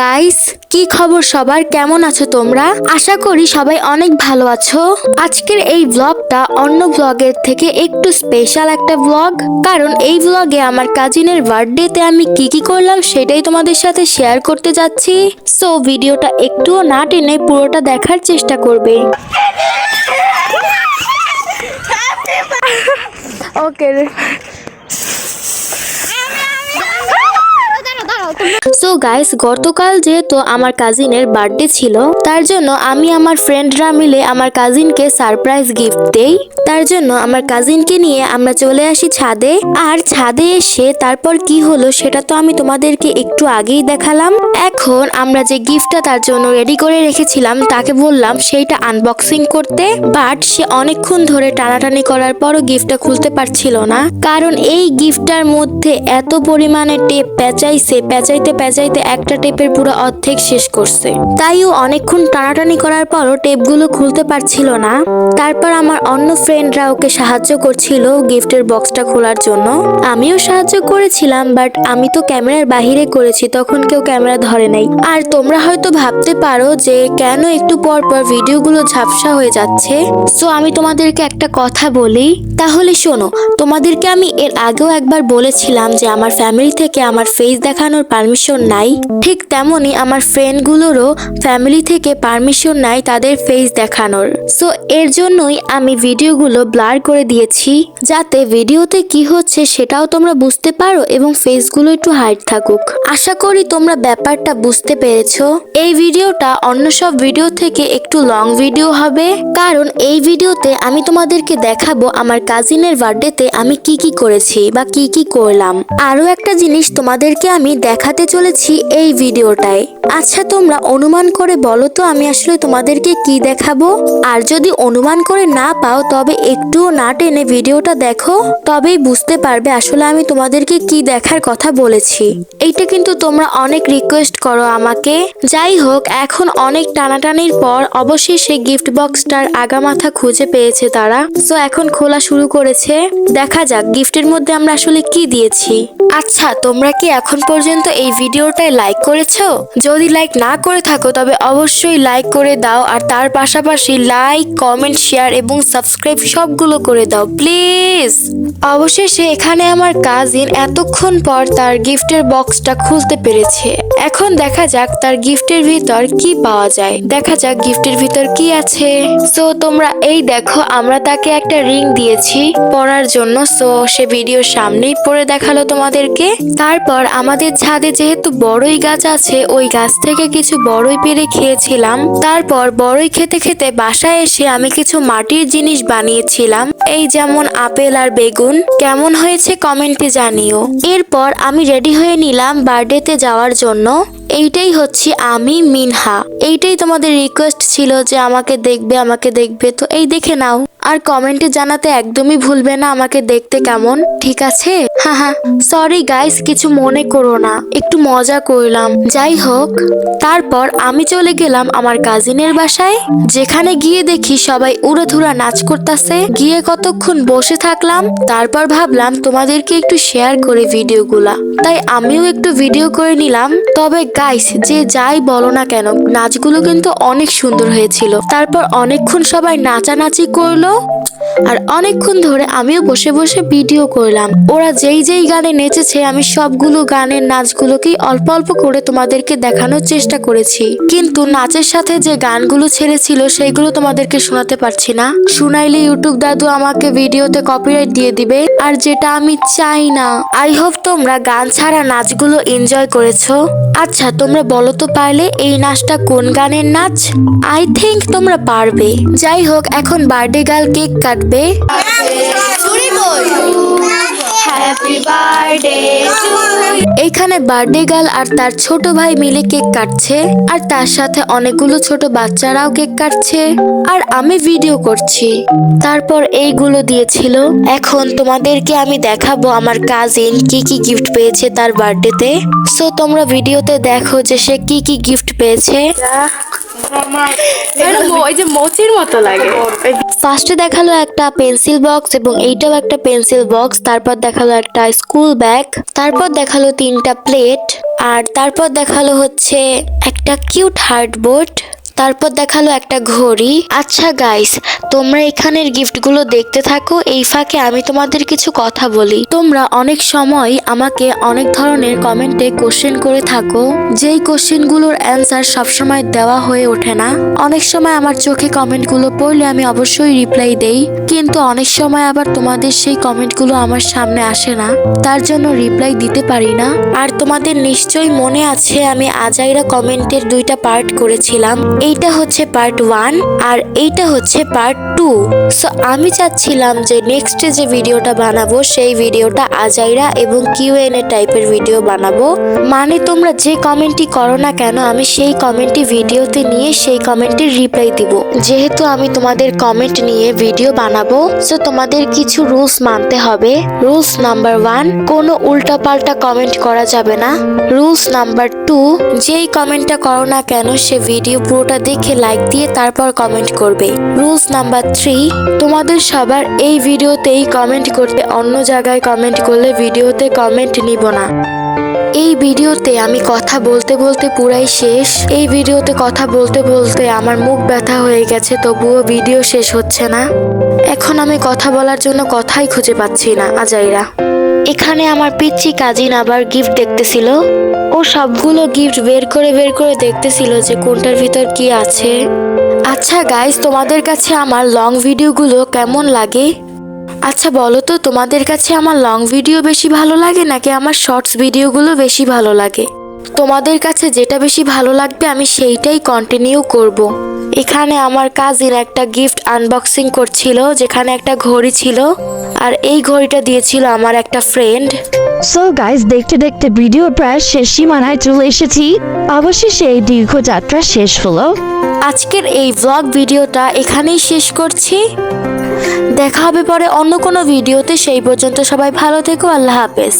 Guys কি খবর সবার? কেমন আছো তোমরা? আশা করি সবাই অনেক ভালো আছো। আজকের এই ব্লগটা অন্য ব্লগের থেকে একটু স্পেশাল একটা ব্লগ কারণ এই ব্লগে আমার কাজিনের বার্থডেতে আমি কি কি করলাম সেটাই তোমাদের সাথে শেয়ার করতে যাচ্ছি। সো ভিডিওটা একটুও না টেনে পুরোটা দেখার চেষ্টা করবে। ওকে সো গাইস গতকাল যেহেতু আমার কাজিনের বার্থডে ছিল, তার জন্য আমি আমার ফ্রেন্ডরা মিলে আমার কাজিনকে সারপ্রাইজ গিফট দেই। তার জন্য আমার কাজিনকে নিয়ে আমরা চলে আসি ছাদে। আর ছাদে এসে তারপর কি হলো সেটা তো আমি তোমাদেরকে একটু আগেই দেখালাম। এখন আমরা যে গিফটটা তার জন্য রেডি করে রেখেছিলাম, তাকে বললাম সেইটা আনবক্সিং করতে। বাট সে অনেকক্ষণ ধরে টানাটানি করার পরও গিফটটা খুলতে পারছিল না। কারণ এই গিফটটার মধ্যে এত পরিমাণে টেপ পেঁচাইছে, পেঁচাইতে পেঁচাইতে একটা টেপের পুরো অর্ধেক শেষ করছে। তাই ও অনেকক্ষণ টানাটানি করার পরও টেপগুলো খুলতে পারছিল না। তারপর আমার অন্য ফ্রেন্ডরা ওকে সাহায্য করছিল গিফটের বক্সটা খোলার জন্য। আমিও সাহায্য করেছিলাম, বাট আমি তো ক্যামেরার বাহিরে করেছি, তখন কেউ ক্যামেরা ধরে নাই। আর তোমরা হয়তো ভাবতে পারো যে কেন একটু পর পর ভিডিওগুলো ঝাপসা হয়ে যাচ্ছে। সো আমি তোমাদেরকে একটা কথা বলি। তাহলে শোনো, তোমাদেরকে আমি এর আগেও একবার বলেছিলাম যে আমার ফ্যামিলি থেকে আমার ফেস দেখানোর পারমিশন নাই। ঠিক তেমনই আমার ফ্রেন্ডগুলোরও ফ্যামিলি থেকে পারমিশন নাই তাদের ফেস দেখানোর। সো এর জন্যই আমি ভিডিওগুলো ব্লার করে দিয়েছি, যাতে ভিডিওতে কি হচ্ছে সেটাও তোমরা বুঝতে পারো এবং ফেসগুলো একটু হাইট থাকুক। আশা করি তোমরা ব্যাপারটা বুঝতে পেরেছ। এই ভিডিওটা অন্য সব ভিডিও থেকে একটু লং ভিডিও হবে। কারণ এই ভিডিওতে আমি তোমাদেরকে দেখাবো আমার কাজিনের বার্থডেতে আমি কি কি করেছি বা কি কি করলাম। আরও একটা জিনিস তোমাদেরকে আমি দেখাতে চলেছি এই ভিডিওটায়। আচ্ছা তোমরা অনুমান করে বলো তো আমি আসলে তোমাদেরকে কি দেখাবো? আর যদি অনুমান করে না পাও, তবে একটুও না টেনে ভিডিওটা দেখো। তবেই বুঝতে পারবে আসলে আমি তোমাদেরকে কি দেখার কথা বলেছি। এইটা কিন্তু তোমরা অনেক রিকোয়েস্ট করো আমাকে। যাই হোক, এখন অনেক টানাটানির পর অবশেষে গিফট বক্সটার আগামাথা খুঁজে পেয়েছে তারা। সো এখন খোলা শুরু করেছে। দেখা যাক গিফটের মধ্যে আমরা আসলে কি দিয়েছি। আচ্ছা তোমরা কি এখন পর্যন্ত এই ভিডিওটায় লাইক করেছ? যদি লাইক না করে থাকো, তবে অবশ্যই লাইক করে দাও আর তার পাশাপাশি লাইক কমেন্ট শেয়ার এবং সাবস্ক্রাইব সবগুলো করে দাও প্লিজ অবশেষে এখানে আমার কাজিন এতক্ষণ পর তার গিফটের বক্সটা খুলতে পেরেছে। এখন দেখা যাক তার গিফটের ভিতর কি পাওয়া যায়। দেখা যাক গিফটের ভিতর কি আছে। সো তোমরা এই দেখো, আমরা তাকে একটা রিং দিয়েছি পরার জন্য। সো সে ভিডিওর সামনেই পরে দেখাল তোমাদেরকে। তারপর আমাদের ছাদে যেহেতু বড়ই গাছ আছে, ওই গাছ থেকে কিছু বড়ই পেরে খেয়েছিলাম। তারপর বড়ই খেতে খেতে বাসায় এসে আমি কিছু মাটির জিনিস বানিয়েছিলাম, এই যেমন আপেল আর বেগুন। কেমন হয়েছে কমেন্টে জানিও। এরপর আমি রেডি হয়ে নিলাম বার্থডেতে যাওয়ার জন্য। এইটাই হচ্ছে আমি মিনহা। এইটাই তোমাদের রিকোয়েস্ট ছিল যে আমাকে দেখবে আমাকে দেখবে। তো এই দেখে নাও। আর কমেন্টে জানাতে একদমই ভুলবে না আমাকে দেখতে কেমন। ঠিক আছে? হ্যাঁ হ্যাঁ সরি গাইস কিছু মনে করো না। একটু মজা করলাম। যাই হোক, তারপর আমি চলে গেলাম আমার কাজিনের বাসায়। যেখানে গিয়ে দেখি সবাই উড়াধুরা নাচ করতেছে। গিয়ে কতক্ষণ বসে থাকলাম। তারপর ভাবলাম তোমাদেরকে একটু শেয়ার করে ভিডিওগুলা তাই আমিও একটু ভিডিও করে নিলাম। তবে গাইস যে যাই বলো না কেন, নাচগুলো কিন্তু অনেক সুন্দর হয়েছিল। তারপর অনেকক্ষণ সবাই নাচানাচি করল। আর অনেকক্ষণ ধরে আমিও বসে বসে ভিডিও করলাম। ওরা যেই যেই গানে নেচেছে, আমি সবগুলো গানের নাচগুলোকেই অল্প অল্প করে তোমাদেরকে দেখানোর চেষ্টা করেছি। কিন্তু নাচের সাথে যে গানগুলো ছেড়েছিল, সেইগুলো তোমাদেরকে শোনাতে পারছি না। শুনাইলে ইউটিউব দাদু আমাকে ভিডিওতে কপিরাইট দিয়ে দিবে, আর যেটা আমি চাই না। আই হোপ তোমরা গান ছাড়া নাচগুলো এনজয় করেছ। আচ্ছা তোমরা বলো তো পারলে এই নাচটা কোন গানের নাচ? আই থিংক তোমরা পারবে। যাই হোক, এখন বার্থডে গার্ল কেক কাটবে বার্থডে এখানে বার্থডে গার্ল আর তার ছোট ভাই মিলে কেক কাটছে আর তার সাথে অনেকগুলো ছোট বাচ্চারাও কেক কাটছে। আর আমি ভিডিও করছি। তারপর এইগুলো দিয়েছিল। এখন তোমাদেরকে আমি দেখাবো আমার কাজিন কি কি গিফট পেয়েছে তার বার্থডেতে। সো তোমরা ভিডিওতে দেখো যে সে কি কি গিফট পেয়েছে। ফার্স্টে দেখাল একটা পেন্সিল বক্স এবং এইটাও একটা পেন্সিল বক্স তারপর দেখাল একটা স্কুল ব্যাগ তারপর দেখাল তিনটা প্লেট আর তারপর দেখাল হচ্ছে একটা কিউট হার্ডবোর্ড তারপর দেখাল একটা ঘড়ি। আচ্ছা গাইস তোমরা এখানের গিফটগুলো দেখতে থাকো, এই ফাঁকে আমি তোমাদের কিছু কথা বলি। তোমরা অনেক সময় আমাকে অনেক ধরনের কমেন্টে কোশ্চেন করে থাকো, যেই কোশ্চেনগুলোর অ্যান্সার সবসময় দেওয়া হয়ে ওঠে না। অনেক সময় আমার চোখে কমেন্টগুলো পড়লে আমি অবশ্যই রিপ্লাই দেই। কিন্তু অনেক সময় আবার তোমাদের সেই কমেন্টগুলো আমার সামনে আসে না। তার জন্য রিপ্লাই দিতে পারি না। আর তোমাদের নিশ্চয়ই মনে আছে আমি আজাইরা কমেন্টের দুইটা পার্ট করেছিলাম। এইটা হচ্ছে পার্ট ওয়ান আর এইটা হচ্ছে পার্ট টু সো আমি চাচ্ছিলাম যে নেক্সট যে ভিডিওটা বানাবো, সেই ভিডিওটা আজাইরা এবং কিউ এন এ টাইপের ভিডিও বানাবো। মানে তোমরা যে কমেন্টটি করো না কেন, আমি সেই কমেন্টটি ভিডিওতে নিয়ে সেই কমেন্টের রিপ্লাই দিব। যেহেতু আমি তোমাদের কমেন্ট নিয়ে ভিডিও বানাবো সো তোমাদের কিছু রুলস মানতে হবে। রুলস নাম্বার ওয়ান কোনো উল্টাপাল্টা কমেন্ট করা যাবে না। রুলস নাম্বার টু যেই কমেন্টটা করো না কেন, সে ভিডিও পুরোটা দেখে লাইক দিয়ে তারপর কমেন্ট করবে। রুলস নাম্বার থ্রি তোমাদের সবার এই ভিডিওতেই কমেন্ট করতে, অন্য জায়গায় কমেন্ট করলে ভিডিওতে কমেন্ট নিব না। এই ভিডিওতে আমি কথা বলতে বলতে পুরাই শেষ। এই ভিডিওতে কথা বলতে বলতে আমার মুখ ব্যথা হয়ে গেছে, তবুও ভিডিও শেষ হচ্ছে না। এখন আমি কথা বলার জন্য কথাই খুঁজে পাচ্ছি না, আজাইরা। এখানে আমার পিচ্ছি কাজিন আবার গিফট দেখতেছিল। ও সবগুলো গিফট বের করে বের করে দেখতেছিল যে কোনটার ভিতর কি আছে। আচ্ছা গাইস তোমাদের কাছে আমার লং ভিডিওগুলো কেমন লাগে? আচ্ছা বলো তো তোমাদের কাছে আমার লং ভিডিও বেশি ভালো লাগে নাকি আমার শর্টস ভিডিওগুলো বেশি ভালো লাগে? তোমাদের কাছে যেটা বেশি ভালো লাগবে আমি সেইটাই কন্টিনিউ করব। এখানে আমার কাজিন একটা গিফট আনবক্সিং করছিল যেখানে একটা ঘড়ি ছিল আর এই ঘড়িটা দিয়েছিল আমার একটা ফ্রেন্ড সো গাইজ দেখতে দেখতে ভিডিও প্রায় শেষ সীমানায় চলে এসেছি। অবশেষে এই দীর্ঘ যাত্রা শেষ হলো। আজকের এই ব্লগ ভিডিওটা এখানেই শেষ করছি। দেখা হবে পরে অন্য কোনো ভিডিওতে সেই পর্যন্ত সবাই ভালো থেকো আল্লাহ হাফেজ।